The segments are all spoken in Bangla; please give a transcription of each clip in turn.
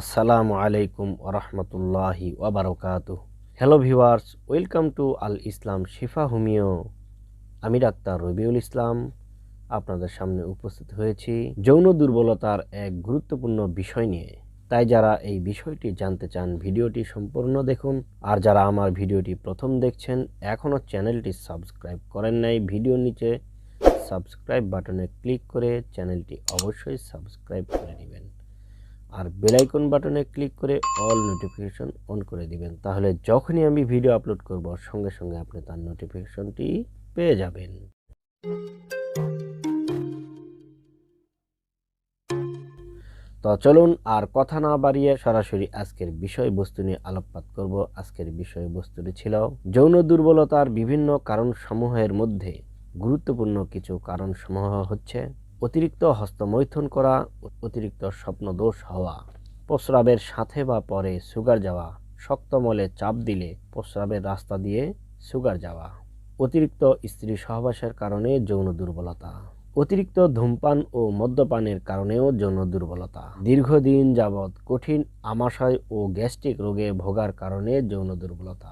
আসসালামু আলাইকুম ওরহমতুল্লাহি ওবরকাত hello viewers welcome to Al Islam Shifa homeo আমি ডাক্তার রবিউল ইসলাম, আপনাদের সামনে উপস্থিত হয়েছি যৌন দুর্বলতার এক গুরুত্বপূর্ণ বিষয় নিয়ে। তাই যারা এই বিষয়টি জানতে চান, ভিডিওটি সম্পূর্ণ দেখুন। আর যারা আমার ভিডিওটি প্রথম দেখছেন, এখনও চ্যানেলটি সাবস্ক্রাইব করেন নাই, ভিডিওর নিচে সাবস্ক্রাইব বাটনে ক্লিক করে চ্যানেলটি অবশ্যই সাবস্ক্রাইব করে নেবেন। আর বেলাইকন বাটনে ক্লিক করে অল নোটিফিকেশন অন করে দিবেন। তাহলে যখনই আমি ভিডিও আপলোড করব, সঙ্গে সঙ্গে আপনি তার নোটিফিকেশনটি পেয়ে যাবেন। তো চলুন আর কথা না বাড়িয়ে সরাসরি আজকের বিষয়বস্তু নিয়ে আলোকপাত করব। আজকের বিষয়বস্তুটি ছিল যৌন দুর্বলতার বিভিন্ন কারণসমূহের মধ্যে গুরুত্বপূর্ণ কিছু কারণসমূহ হচ্ছে অতিরিক্ত হস্তমৈথুন করা, অতিরিক্ত স্বপ্নদোষ হওয়া, প্রস্রাবের সাথে বা পরে সুগার যাওয়া, শক্ত মলে চাপ দিলে প্রস্রাবের রাস্তা দিয়ে সুগার যাওয়া, অতিরিক্ত স্ত্রী সহবাসের কারণে যৌন দুর্বলতা, অতিরিক্ত ধূমপান ও মদ্যপানের কারণেও যৌন দুর্বলতা, দীর্ঘদিন যাবৎ কঠিন আমাশয় ও গ্যাস্ট্রিক রোগে ভোগার কারণে যৌন দুর্বলতা,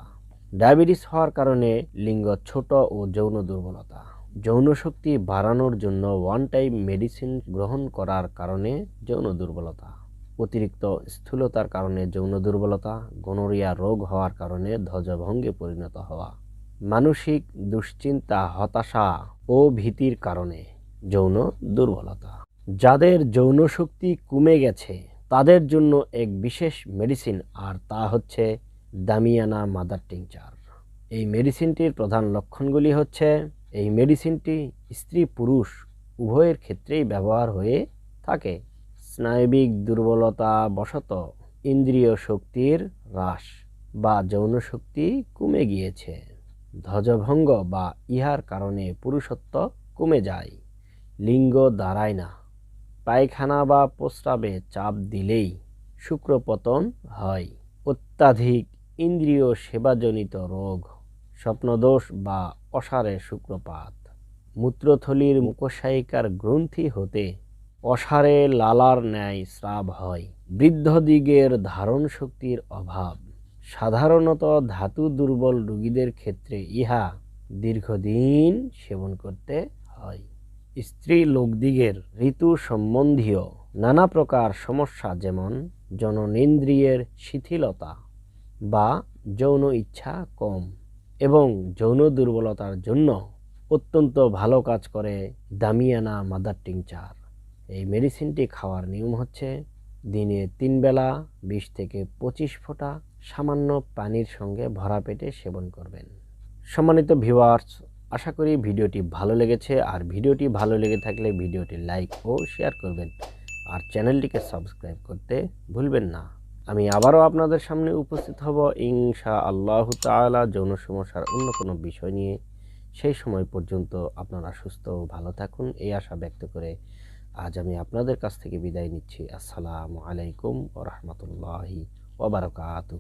ডায়াবেটিস হওয়ার কারণে লিঙ্গ ছোট ও যৌন দুর্বলতা। যৌন শক্তি বাড়ানোর জন্য ওয়ান টাইম মেডিসিন গ্রহণ করার কারণে যৌন দুর্বলতা। অতিরিক্ত স্থূলতার কারণে যৌন দুর্বলতা গনোরিয়া রোগ হওয়ার কারণে ধ্বজভঙ্গে পরিণত হওয়া। মানসিক দুশ্চিন্তা, হতাশা ও ভীতির কারণে যৌন দুর্বলতা। যাদের যৌন শক্তি কমে গেছে, তাদের জন্য এক বিশেষ মেডিসিন আর তা হচ্ছে দামিয়ানা মাদার টিংচার। এই মেডিসিনটির প্রধান লক্ষণগুলি হচ্ছে এই মেডিসিনটি স্ত্রী পুরুষ উভয়ের ক্ষেত্রেই ব্যবহার হয়ে থাকে। স্নায়বিক দুর্বলতা বশত ইন্দ্রিয় শক্তির হ্রাস বা যৌন শক্তি কমে গিয়েছে। ধ্বজভঙ্গ বা ইহার কারণে পুরুষত্ব কমে যায়। লিঙ্গ দাঁড়ায় না। পায়খানা বা প্রস্রাবে চাপ দিলেই শুক্রপতন হয়। অত্যাধিক ইন্দ্রিয় সেবাজনিত রোগ, স্বপ্নদোষ বা অসারে শুক্রপাত। মূত্রথলির মুখশায়িকার গ্রন্থি হতে অসারে লালার ন্যায় স্রাব হয়। বৃদ্ধদিগের ধারণ শক্তির অভাব। সাধারণত ধাতু দুর্বল রোগীদের ক্ষেত্রে ইহা দীর্ঘদিন সেবন করতে হয়। স্ত্রী লোকদিগের ঋতু সম্বন্ধীয় নানা প্রকার সমস্যা যেমন জননেন্দ্রিয়ের শিথিলতা বা যৌন ইচ্ছা কম। এবং যৌন দুর্বলতার জন্য অত্যন্ত ভালো কাজ করে দামিয়ানা মাদার টিংচার। এই মেডিসিনটি খাওয়ার নিয়ম হচ্ছে, দিনে তিন বেলা বিশ থেকে পঁচিশ ফোঁটা সামান্য পানির সঙ্গে ভরা পেটে সেবন করবেন। সম্মানিত ভিউয়ার্স, আশা করি ভিডিওটি ভালো লেগেছে। আর ভিডিওটি ভালো লেগে থাকলে ভিডিওটি লাইক ও শেয়ার করবেন। আর চ্যানেলটিকে সাবস্ক্রাইব করতে ভুলবেন না। আমি আবারও আপনাদের সামনে উপস্থিত হব। ইংসা আল্লাহ তালা যৌন সমস্যার অন্য কোনো বিষয় নিয়ে। সেই সময় পর্যন্ত আপনারা সুস্থ ও ভালো থাকুন। এই আশা ব্যক্ত করে আজ আমি আপনাদের কাছ থেকে বিদায় নিচ্ছি। আসসালামু আলাইকুম ও রহমতুল্লাহি ওবরকাত